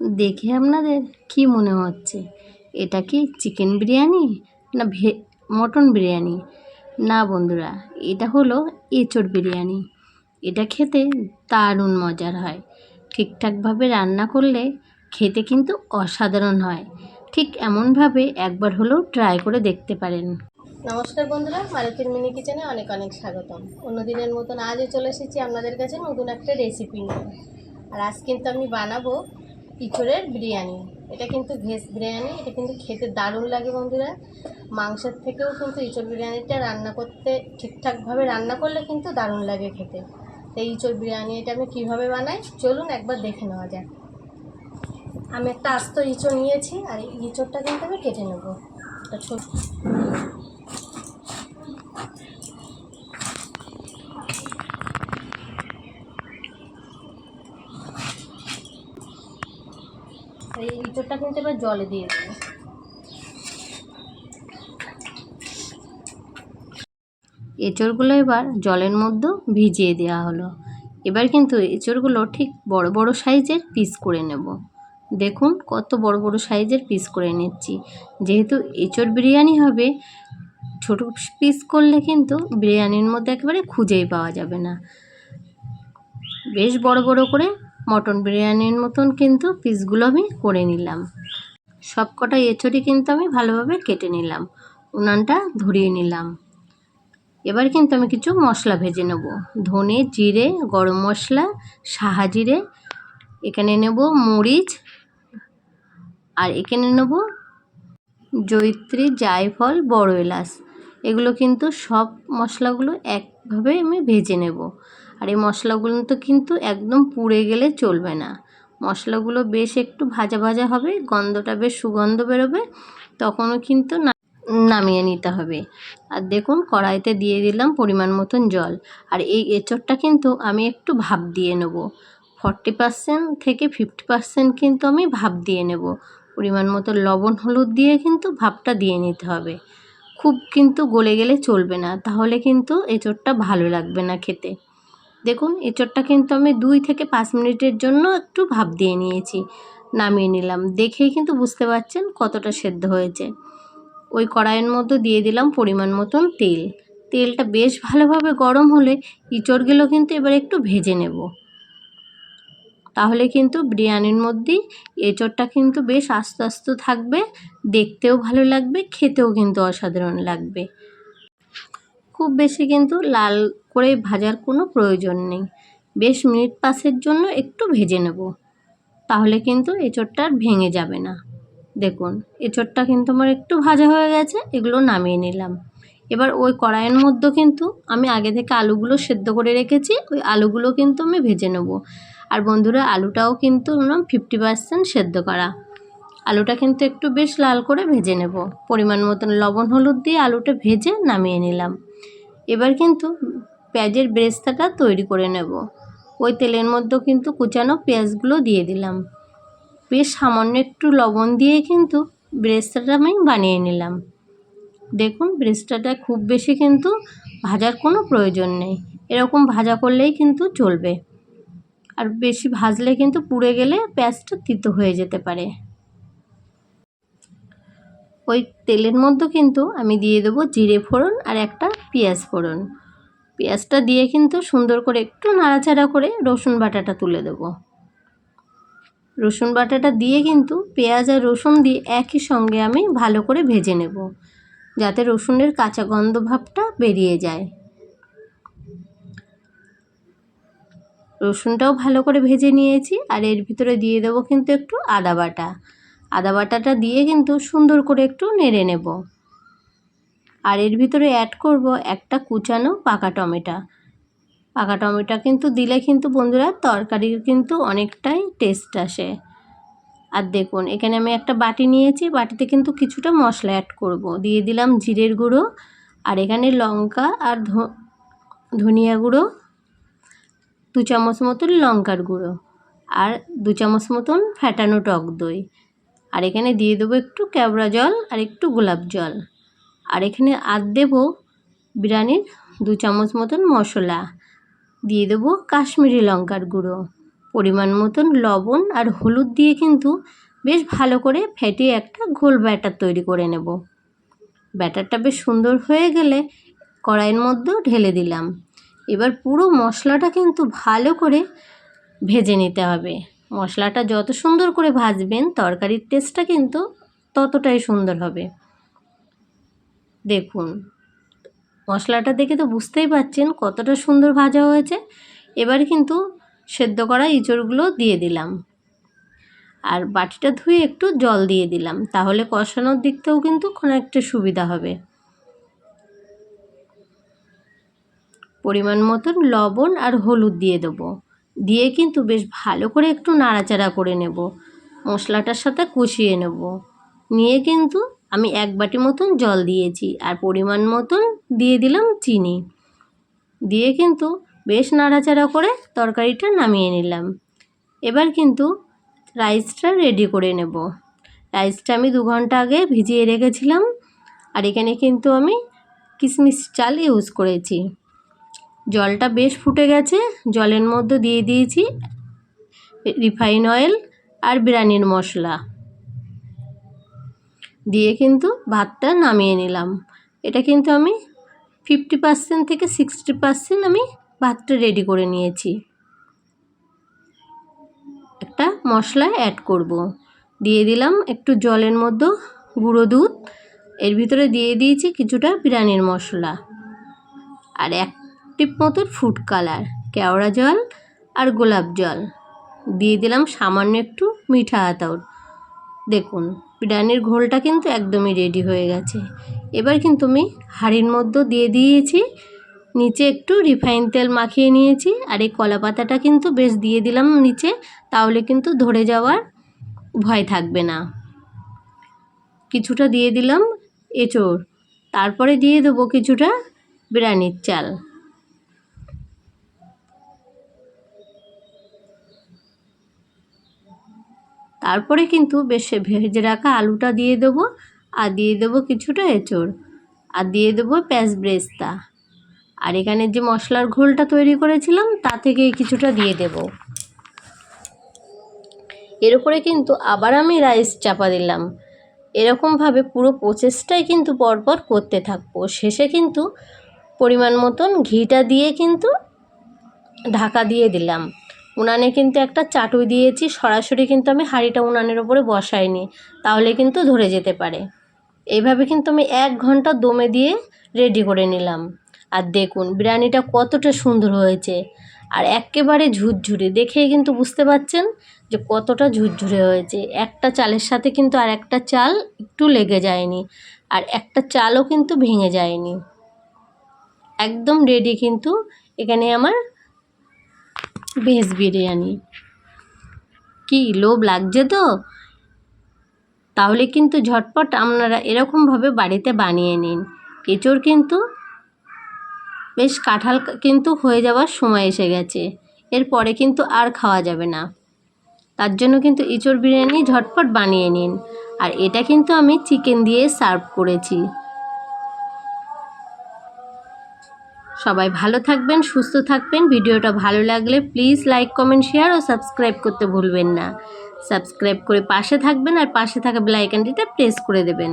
দেখে আপনাদের কি মনে হচ্ছে? এটা কি চিকেন বিরিয়ানি না ভে, মটন বিরিয়ানি? না বন্ধুরা, এটা হলো এঁচোড় বিরিয়ানি। এটা খেতে দারুণ মজার হয়। ঠিকঠাকভাবে রান্না করলে খেতে কিন্তু অসাধারণ হয়। ঠিক এমনভাবে একবার হলেও ট্রাই করে দেখতে পারেন। নমস্কার বন্ধুরা মালতীর মিনি কিচেনে অনেক অনেক স্বাগতম। অন্যদিনের মতন আজও চলে এসেছি আপনাদের কাছে নতুন একটা রেসিপি নিয়ে। আর আজ কিন্তু আমি বানাবো ইঁচড়ের বিরিয়ানি। এটা কিন্তু ভেজ বিরিয়ানি, এটা কিন্তু খেতে দারুণ লাগে বন্ধুরা। মাংসের থেকেও কিন্তু ইঁচড় বিরিয়ানিটা রান্না করতে ঠিকঠাকভাবে রান্না করলে কিন্তু দারুণ লাগে খেতে। তো ইঁচড় বিরিয়ানি এটা আমি কীভাবে বানাই? চলুন একবার দেখে নেওয়া যাক। আমি একটা আস্ত ইঁচড় নিয়েছি, আর ইঁচড়টা কিন্তু আমি কেটে নেব। ছোট। ইঁচড়টা কিন্তু এবার জলে দিয়ে দেবো। এঁচড়গুলো এবার জলের মধ্যে ভিজিয়ে দেওয়া হলো। এবার কিন্তু এঁচড়গুলো ঠিক বড় বড় সাইজের পিস করে নেব। দেখুন কত বড় বড় সাইজের পিস করে নিচ্ছি। যেহেতু এঁচড় বিরিয়ানি হবে, ছোট পিস করলে কিন্তু বিরিয়ানির মধ্যে একেবারে খুঁজেই পাওয়া যাবে না। বেশ বড় বড় করে মটন বিরিয়ানির মতন কিন্তু পিসগুলো আমি করে নিলাম। সব কটা এঁচড়ই কিন্তু আমি ভালোভাবে কেটে নিলাম। উনানটা ধরিয়ে নিলাম। এবার কিন্তু আমি কিছু মশলা ভেজে নেব। ধনে জিরে, গরম মশলা, সাহা জিরে, এখানে নেব মরিচ, আর এখানে নেব জৈত্রী জায়ফল বড় এলাচ। এগুলো কিন্তু সব মশলাগুলো একভাবে আমি ভেজে নেব। আর এই মশলাগুলো তো কিন্তু একদম পুড়ে গেলে চলবে না। মশলাগুলো বেশ একটু ভাজা ভাজা হবে, গন্ধটা বেশ সুগন্ধ বেরোবে, তখনও কিন্তু নামিয়ে নিতে হবে। আর দেখুন, কড়াইতে দিয়ে দিলাম পরিমাণ মতন জল। আর এই এঁচড়টা কিন্তু আমি একটু ভাপ দিয়ে নেব। ফর্টি পার্সেন্ট থেকে ফিফটি পার্সেন্ট কিন্তু আমি ভাপ দিয়ে নেব। পরিমাণ মতো লবণ, হলুদ দিয়ে কিন্তু ভাপটা দিয়ে নিতে হবে। খুব কিন্তু গলে গেলে চলবে না, তাহলে কিন্তু এঁচড়টা ভালো লাগবে না খেতে। দেখুন, এঁচড়টা কিন্তু আমি দুই থেকে পাঁচ মিনিটের জন্য একটু ভাপ দিয়ে নিয়েছি। নামিয়ে নিলাম। দেখেই কিন্তু বুঝতে পারছেন কতটা সেদ্ধ হয়েছে। ওই কড়াইয়ের মধ্যে দিয়ে দিলাম পরিমাণ মতন তেল। তেলটা বেশ ভালোভাবে গরম হলে ইঁচড়গুলো কিন্তু এবার একটু ভেজে নেব। তাহলে কিন্তু বিরিয়ানির মধ্যেই এঁচড়টা কিন্তু বেশ আস্তে আস্তে থাকবে, দেখতেও ভালো লাগবে, খেতেও কিন্তু অসাধারণ লাগবে। খুব বেশি কিন্তু লাল করে ভাজার কোনো প্রয়োজন নেই। বেশ মিনিট পাসের জন্য একটু ভেজে নেব। তাহলে কিন্তু এঁচড়টা আর ভেঙে যাবে না। দেখুন, এঁচড়টা কিন্তু আমার একটু ভাজা হয়ে গেছে, এগুলো নামিয়ে নিলাম। এবার ওই কড়াইয়ের মধ্যে কিন্তু আমি আগে থেকে আলুগুলো সেদ্ধ করে রেখেছি, ওই আলুগুলো কিন্তু আমি ভেজে নেব। আর বন্ধুরা, আলুটাও কিন্তু ফিফটি পার্সেন্ট সেদ্ধ করা। আলুটা কিন্তু একটু বেশ লাল করে ভেজে নেব। পরিমাণ মতন লবণ, হলুদ দিয়ে আলুটা ভেজে নামিয়ে নিলাম। এবার কিন্তু পেঁয়াজের ব্রেস্তাটা তৈরি করে নেব। ওই তেলের মধ্যেও কিন্তু কুচানো পেঁয়াজগুলো দিয়ে দিলাম। বেশ সামান্য একটু লবণ দিয়ে কিন্তু ব্রেস্তাটা আমি বানিয়ে নিলাম। দেখুন, ব্রেস্তাটা খুব বেশি কিন্তু ভাজার কোনো প্রয়োজন নেই। এরকম ভাজা করলেই কিন্তু চলবে। আর বেশি ভাজলে কিন্তু পুড়ে গেলে পেঁয়াজটা তিতো হয়ে যেতে পারে। ওই তেলের মধ্যে কিন্তু আমি দিয়ে দেবো জিরে ফোড়ন আর একটা পেঁয়াজ ফোড়ন। পেঁয়াজটা দিয়ে কিন্তু সুন্দর করে একটু নাড়াচাড়া করে রসুন বাটাটা তুলে দেবো। রসুন বাটাটা দিয়ে কিন্তু পেঁয়াজ আর রসুন দিয়ে একই সঙ্গে আমি ভালো করে ভেজে নেব, যাতে রসুনের কাঁচা গন্ধ ভাবটা বেরিয়ে যায়। রসুনটাও ভালো করে ভেজে নিয়েছি আর এর ভিতরে দিয়ে দেবো কিন্তু একটু আদা বাটা। আদা বাটাটা দিয়ে কিন্তু সুন্দর করে একটু নেড়ে নেব। আর এর ভিতরে অ্যাড করব একটা কুচানো পাকা টমেটো। পাকা টমেটো কিন্তু দিলে কিন্তু বন্ধুরা তরকারির কিন্তু অনেকটাই টেস্ট আসে। আর দেখুন, এখানে আমি একটা বাটি নিয়েছি, বাটিতে কিন্তু কিছুটা মশলা অ্যাড করব। দিয়ে দিলাম জিরের গুঁড়ো, আর এখানে লঙ্কা আর ধনিয়া গুঁড়ো, দু চামচ মতন লঙ্কার গুঁড়ো, আর দু চামচ মতন ফ্যাটানো টক দই। আর এখানে দিয়ে দেবো একটু ক্যাবড়া জল আর একটু গোলাপ জল। আর এখানে আর দেবো বিরিয়ানির দু চামচ মতন মশলা। দিয়ে দেবো কাশ্মীরি লঙ্কার গুঁড়ো। পরিমাণ মতন লবণ আর হলুদ দিয়ে কিন্তু বেশ ভালো করে ফেটিয়ে একটা ঘোল ব্যাটার তৈরি করে নেব। ব্যাটারটা বেশ সুন্দর হয়ে গেলে কড়াইয়ের মধ্যেও ঢেলে দিলাম। এবার পুরো মশলাটা কিন্তু ভালো করে ভেজে নিতে হবে। মশলাটা যত সুন্দর করে ভাজবেন, তরকারির টেস্টটা কিন্তু ততটাই সুন্দর হবে। দেখুন, মশলাটা দেখে তো বুঝতেই পারছেন কতটা সুন্দর ভাজা হয়েছে। এবার কিন্তু সেদ্ধ করা ইঁচড়গুলো দিয়ে দিলাম। আর বাটিটা ধুয়ে একটু জল দিয়ে দিলাম, তাহলে কষানোর দিকটাও কিন্তু অনেকটা সুবিধা হবে। পরিমাণ মতন লবণ আর হলুদ দিয়ে দেবো। দিয়ে কিন্তু বেশ ভালো করে একটু নাড়াচাড়া করে নেব। মশলাটার সাথে কষিয়ে নেব। নিয়ে কিন্তু আমি এক বাটি মতন জল দিয়েছি আর পরিমাণ মতন দিয়ে দিলাম চিনি। দিয়ে কিন্তু বেশ নাড়াচাড়া করে তরকারিটা নামিয়ে নিলাম। এবার কিন্তু রাইসটা রেডি করে নেব। রাইসটা আমি দু ঘণ্টা আগে ভিজিয়ে রেখেছিলাম আর এখানে কিন্তু আমি কিশমিশ চাল ইউজ করেছি। জলটা বেশ ফুটে গেছে, জলের মধ্যে দিয়ে দিয়েছি রিফাইন অয়েল আর বিরিয়ানির মশলা। দিয়ে কিন্তু ভাতটা নামিয়ে নিলাম। এটা কিন্তু আমি ফিফটি পার্সেন্ট থেকে সিক্সটি পার্সেন্ট আমি ভাতটা রেডি করে নিয়েছি। একটা মশলা অ্যাড করব। দিয়ে দিলাম একটু জলের মধ্যে গুঁড়ো দুধ। এর ভিতরে দিয়ে দিয়েছি কিছুটা বিরিয়ানির মশলা। আর এক টিপ মতন ফুড কালার কেওড়া জল আর গোলাপ জল। দিয়ে দিলাম সামান্য একটু মিঠা আতর। দেখুন বিরিয়ানির ঘোলটা কিন্তু একদমই রেডি হয়ে গেছে। এবার কিন্তু আমি হাঁড়ির মধ্যে দিয়ে দিয়েছি, নিচে একটু রিফাইন তেল মাখিয়ে নিয়েছি, আর এই কলা পাতাটা কিন্তু বেশ দিয়ে দিলাম নিচে, তাহলে কিন্তু ধরে যাওয়ার ভয় থাকবে না। কিছুটা দিয়ে দিলাম এঁচড়, তারপরে দিয়ে দেবো কিছুটা বিরিয়ানির চাল। তারপরে কিন্তু বেশ ভেজে রাখা আলুটা দিয়ে দেবো আর দিয়ে দেবো কিছুটা এঁচড় আর দিয়ে দেবো প্যাঁচ ব্রেস্তা। আর এখানে যে মশলার ঘোলটা তৈরি করেছিলাম, তা থেকে কিছুটা দিয়ে দেব। এর উপরে কিন্তু আবার আমি রাইস চাপা দিলাম। এরকমভাবে পুরো প্রসেসটাই কিন্তু পরপর করতে থাকব। শেষে কিন্তু পরিমাণ মতন ঘিটা দিয়ে কিন্তু ঢাকা দিয়ে দিলাম। উনানে কিন্তু একটা চাটুই দিয়েছি, সরাসরি কিন্তু আমি হাঁড়িটা উনানের ওপরে বসাইনি, তাহলে কিন্তু ধরে যেতে পারে। এইভাবে কিন্তু আমি এক ঘণ্টা দমে দিয়ে রেডি করে নিলাম। আর দেখুন, বিরিয়ানিটা কতটা সুন্দর হয়েছে। আর একেবারে ঝুরঝুরে, দেখেই কিন্তু বুঝতে পাচ্ছেন যে কতটা ঝুরঝুরে হয়েছে। একটা চালের সাথে কিন্তু আর একটা চাল একটু লেগে যায়নি, আর একটা চালও কিন্তু ভেঙে যায়নি। একদম রেডি কিন্তু এখানে আমার ভেজ বিরিয়ানি। কি লোভ লাগছে তো? তাহলে কিন্তু ঝটপট আপনারা এরকমভাবে বাড়িতে বানিয়ে নিন। এঁচোড় কিন্তু বেশ কাঁঠাল কিন্তু হয়ে যাওয়ার সময় এসে গেছে। এরপরে কিন্তু আর খাওয়া যাবে না। তার জন্য কিন্তু ইঁচড় বিরিয়ানি ঝটপট বানিয়ে নিন। আর এটা কিন্তু আমি চিকেন দিয়ে সার্ভ করেছি। সবাই ভালো থাকবেন, সুস্থ থাকবেন। ভিডিওটা ভালো লাগলে প্লিজ লাইক কমেন্ট শেয়ার ও সাবস্ক্রাইব করতে ভুলবেন না। সাবস্ক্রাইব করে পাশে থাকবেন আর পাশে থাকা বেলাইকানটিতে প্রেস করে দেবেন।